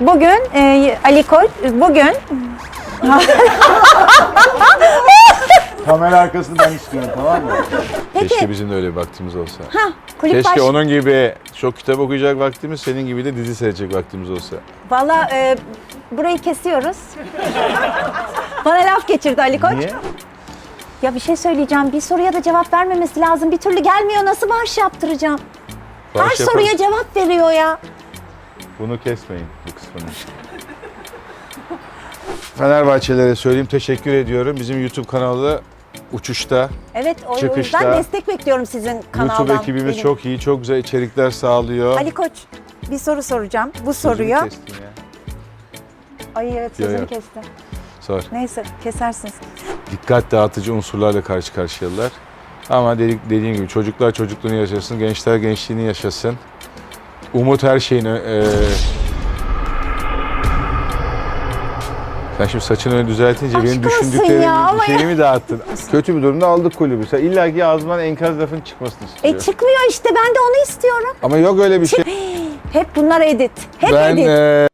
bugün e, Ali Koç bugün Kamera arkasını ben istiyorum tamam mı? Peki. Keşke bizim de öyle bir vaktimiz olsa. ha kulüp Keşke baş onun gibi çok kitap okuyacak vaktimiz, senin gibi de dizi seyredecek vaktimiz olsa. Valla e, burayı kesiyoruz. Bana laf geçirdi Ali Koç. Niye? Ya bir şey söyleyeceğim. Bir soruya da cevap vermemesi lazım. Bir türlü gelmiyor. Nasıl bağış yaptıracağım? Her Bağış yaparız. soruya cevap veriyor ya. Bunu kesmeyin bu kısmını. Fenerbahçelere söyleyeyim teşekkür ediyorum. Bizim YouTube kanalı uçuşta. Evet o Çıkışta. yüzden destek bekliyorum sizin kanaldan. YouTube ekibimiz Benim. çok iyi, çok güzel içerikler sağlıyor. Ali Koç bir soru soracağım. Bu Sözünü soruyu. kestim ya. Ay evet Yo, sözünü yo. kestim. Sor. Neyse kesersiniz. Dikkat dağıtıcı unsurlarla karşı karşıyadılar. Ama dedik, dediğim gibi çocuklar çocukluğunu yaşasın, gençler gençliğini yaşasın. Umut her şeyini... eee sen şimdi saçını öyle düzeltince benim Aşk olsun düşündüklerimi, ya, ama ya. şeyimi dağıttın. Kötü bir durumda aldık kulübü. Sen illa ki ağzından enkaz lafın çıkmasını E çıkmıyor işte ben de onu istiyorum. Ama yok öyle bir şey. Hep bunlar edit. Hep Ben edit. eee,